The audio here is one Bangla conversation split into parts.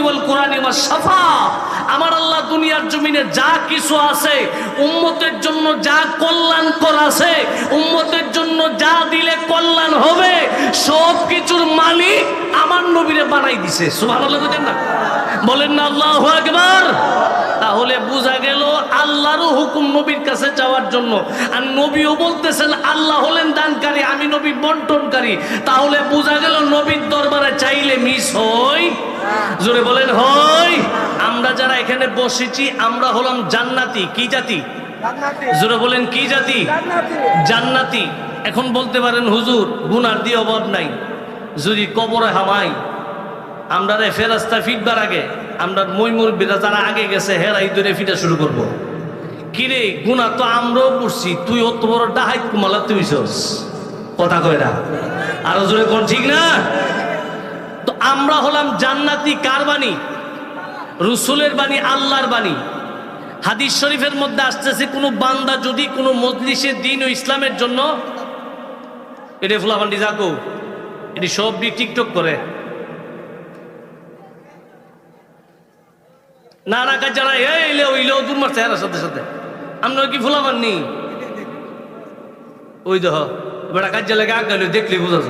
কোরআনি ওয়াস সাফা আমার আল্লাহ দুনিয়ার জমিনে যা কিছু আছে, উম্মতের জন্য যা কল্যাণকর আছে, উম্মতের জন্য যা দিলে কল্যাণ হবে সব কিছুর মালিক আমার নবীরে বানাই দিছে। বুঝেন না? বলেন না, আল্লাহ আকবার। তাহলে বোঝা গেল আল্লাহরও হুকুম নবীর কাছে যাওয়ার জন্য। আর নবীও বলতেছেন আল্লাহ হলেন দানকারী আমি নবী বন্টনকারী। তাহলে বোঝা গেল নবীর দরবারে চাইলে মিস হই জোরে বলেন হই আমরা যারা এখানে বসেছি আমরা হলাম জান্নাতি। কি জাতি? জোরে বলেন কি জাতি? জান্নাতি। এখন বলতে পারেন হুজুর গুনার দিয়ে অভাব নাই। যদি কবরে হামাই আমরা রে ফেরাস্তা ফিটবার আগে আমরা মইমুর বিরা যারা আগে গেছে হেরাই ধরে ফিটা শুরু করব। কিরে গুণা তো আমরাও করছি তুই অত বড় ডাহাইত কুমালা, তুই কথা কয় না। আরও জোরে কোন ঠিক না? তো আমরা হলাম জান্নাতি কার বাণী? রসুলের বাণী, আল্লাহর বাণী। হাদিস শরীফের মধ্যে আসতেছে, কোনো বান্দা যদি কোনো মজলিসের দিন ও ইসলামের জন্য এটা ফুলাবান্ডি যাকো, এটি সব টিকটক করে। না না কাজ জানা এইলে ওইলে দূর মারছে, এর সাথে সাথে। আমরা কি ফুলাবান নি ওই দেহ বেড়া কাজ লেগে আগ গেল দেখলে বোঝা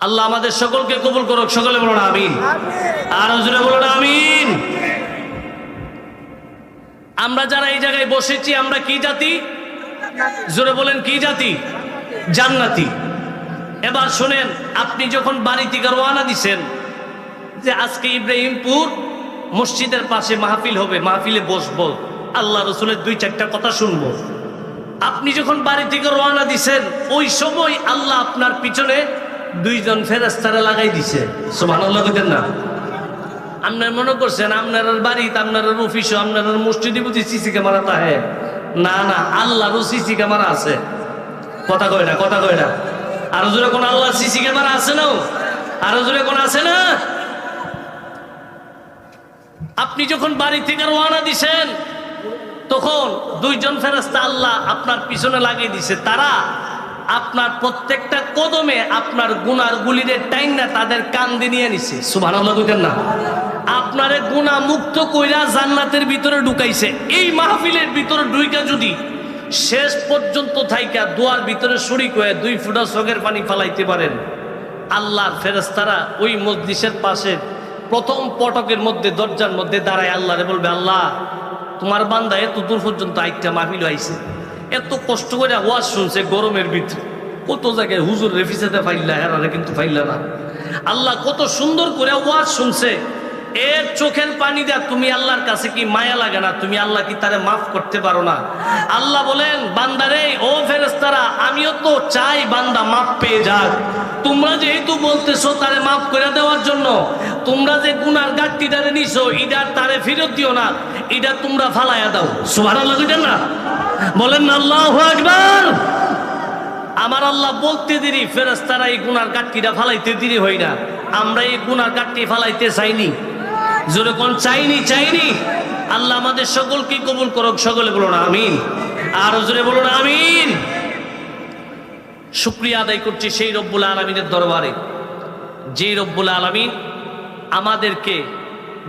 আল্লাহ আমাদের সকলকে কবুল করুক, সকলে বলো না, আমিন। আর জুড়ে বলো না, আমিন। আমরা যারা এই জায়গায় বসেছি, আমরা কি জাতি? জোরে বলেন, কি জাতি? জান্নাতি। এবার শোনেন, আপনি যখন বাড়ি থেকে রওনা দিছেন যে আজকে ইব্রাহিমপুর মসজিদের পাশে মাহফিল হবে, মাহফিলে বসবো, আল্লাহ রসুলের দুই চারটা কথা শুনব। আপনি যখন বাড়ি থেকে রওনা দিছেন, ওই সময় আল্লাহ আপনার পিছনে দুইজন ফেরাস্তারা লাগাই দিছে। সোমান আল্লাহ কইতেন না। আপনার মনে করছেন আপনার বাড়িতে আপনার অফিস, আপনার মসজিদে বুঝি সিসি ক্যামেরা তাহে না না, আল্লাহরও সিসি ক্যামেরা আছে। কথা কয় না, কথা কয় না। আরও জোরে কোন আল্লাহ সিসি ক্যামেরা আছে না আরও জোরে কোন আছে না? আপনি যখন বাড়ি থেকে রওনা দিছেন, তখন দুইজন ফেরেস্তা আল্লাহ আপনার পিছনে লাগিয়ে দিছে। তারা আপনার প্রত্যেকটা কদমে আপনার গুনার গুলিরে টাইম না তাদের কান দিয়ে নিয়ে নিছে। সুভান না। আপনারে গুণা মুক্ত কইরা জান্নাতের ভিতরে ঢুকাইছে। এই মাহফিলের ভিতরে ঢুইকা যদি শেষ পর্যন্ত থাইকা দুয়ার ভিতরে শরিক হয়ে দুই ফুটা চোখের পানি ফালাইতে পারেন। আল্লাহর ফেরেস্তারা ওই মসজিদের পাশে প্রথম পটকের মধ্যে, দরজার মধ্যে দাঁড়ায় আল্লাহরে বলবে, আল্লাহ, তোমার বান্দা এত দূর পর্যন্ত আইটা মাহফিল আইছে। এত কষ্ট করে ওয়াজ শুনছে গরমের ভিতরে। কত জায়গায় হুজুর রেফিসেতে ফাইল্লা হেরারে কিন্তু ফাইল্লা না। আল্লাহ কত সুন্দর করে ওয়াজ শুনছে। এর চোখের পানি দেয়া তুমি আল্লাহর কাছে কি মায়া লাগে না? তুমি আল্লাহ কি তারে মাফ করতে পারো না? আল্লাহ বলেন, বান্দারে, ও ফেরেস্তারা আমিও তো চাই বান্দা মাফ পেয়ে যাক। তোমরা যেহেতু বলতেছো তারে মাফ করে দেওয়ার জন্য, তোমরা যে গুনার গাঠটিটারে নিছো ইডার তারে ফেরত দিও না এটা তোমরা ফালাইয়া দাও। সুভার আল্লাহ না? বলেন, আল্লাহ একবার আমার আল্লাহ বলতে দেরি ফেরেস্তারা এই গুনার গাঠটিটা ফালাইতে দেরি হই না। আমরা এই গুনার গাঠটি ফালাইতে চাইনি। জোরে কোন, চাইনি চাইনি। আল্লাহ আমাদের সকলকে কবুল করুক, সকলে বলুন আমিন। আর জোরে বলুন আমিন। শুক্রিয়া আদায় করছি সেই রব্বুল আলমিনের দরবারে। যে রব্বুল আলমিন আমাদেরকে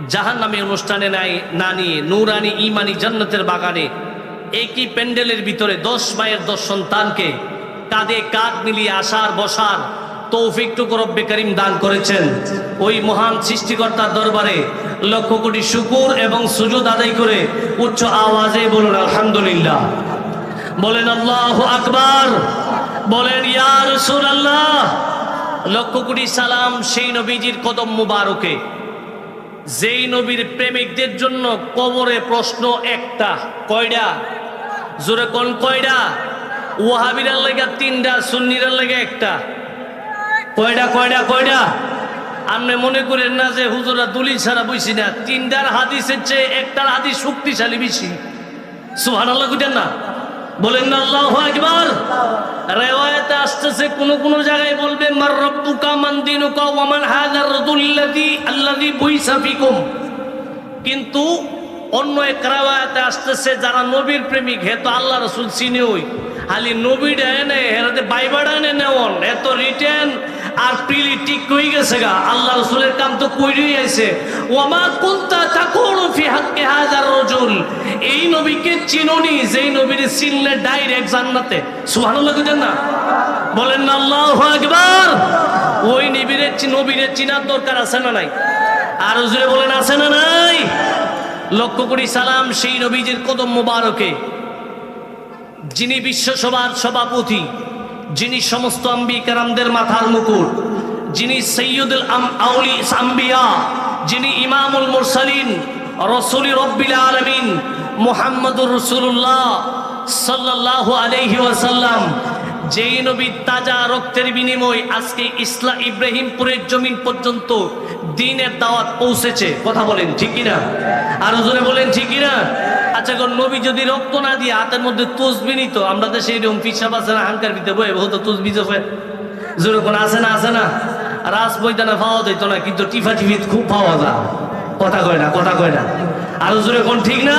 জাহান নামে অনুষ্ঠানে নাই, না নিয়ে নূরানি ইমানি জান্নাতের বাগানে একই প্যান্ডেলের ভিতরে দশ মায়ের দশ সন্তানকে কাঁধে কাঁধ মিলিয়ে আসার বসার তৌফিকটুকু রব্বে করিম দান করেছেন। ওই মহান সৃষ্টিকর্তার দরবারে লক্ষ কোটি শুকুর এবং সুযোগ আদায় করে উচ্চ আওয়াজে বলুন, আলহামদুলিল্লাহ। বলেন, আল্লাহ আকবার। বলেন, ইয়া রাসূলুল্লাহ। লক্ষ কোটি সালাম সেই নবীজির কদম মুবারকে। যেই নবীর প্রেমিকদের জন্য কবরে প্রশ্ন একটা কয়ডা জোরে কোন কয়ডা ওয়াহাবিরার লেগে তিনটা সুন্নিরার লেগে একটা। কয়ডা কয়ডা কয়ডা? আপনি মনে করেন না যে হুজুরা দলিল ছাড়া বুঝছি না? তিনটার হাদিসের চেয়ে একটার হাদিস শক্তিশালী বেশি। সুহান আল্লাহ বুঝেন না? বলেন না, আল্লাহ একবার রেওয়ায়তে আসতেছে, কোন কোন জায়গায় বলবে, মার রব্বুকা মান দিনুকা ওয়া মান হাযার রাদুল্লাযী আল্লাযী বুইসা ফিকুম। কিন্তু অন্য এক রেওয়ায়তে আসতেছে, যারা নবীর প্রেমিক, হে তো আল্লাহ রাসূল চিনে ওই খালি নবীটা এনে, হেরাতে বাইবাড়া এনে নেওন এত রিটেন আর প্রি ঠিক কই গেছে গা? আল্লাহ রসুলের কাম তো কইরই আইছে। ওয়ামা কুনতা তাকুলু ফি হাক্কি হাযার রাজুল। এই নবীকে চিনোনি, যেই নবীর চিনলে ডাইরেক্ট জান্নাতে। সুবহানাল্লাহ কইতেন না? বলেন না, আল্লাহু আকবার। ওই নবীরে নবীরে চিনার দরকার আছে না নাই? আর জুড়ে বলেন, আছে না নাই? লক্ষ্য করি সালাম সেই নবীজির কদম মোবারকে। যিনি বিশ্বসভার সভাপতি যিনি সমস্ত আম্বিকারামদের মাথার মুকুট, যিনি সৈয়দুল আউলি আম্বিয়া, যিনি ইমামুল মুরসালিন, রসুলি রব্বিল আলমিন, মোহাম্মদুর রসুল্লাহ সাল্লাল্লাহু আলাইহি ওয়াসাল্লাম, যেই নবীর তাজা রক্তের বিনিময় আজকে ইসলা ইব্রাহিমপুরের জমিন পর্যন্ত দিনের দাওয়াত পৌঁছেছে। কথা বলেন, ঠিক কিনা? আরও জোরে বলেন, ঠিক কিনা? আচ্ছা কোন নবী যদি রক্ত না দিয়ে হাতের মধ্যে তসবি নিত, আমরা তো সেই রকম পিসাব আছে না, হাঙ্কার দিতে বই বহুত তসবি জপে। জোরে কোন আছে না আছে না? রাস বৈদানে পাওয়া যেত না, কিন্তু টিফা টিফিত খুব পাওয়া যায়। কথা কয় না, কথা কয় না। আরও জোরে কোন ঠিক না?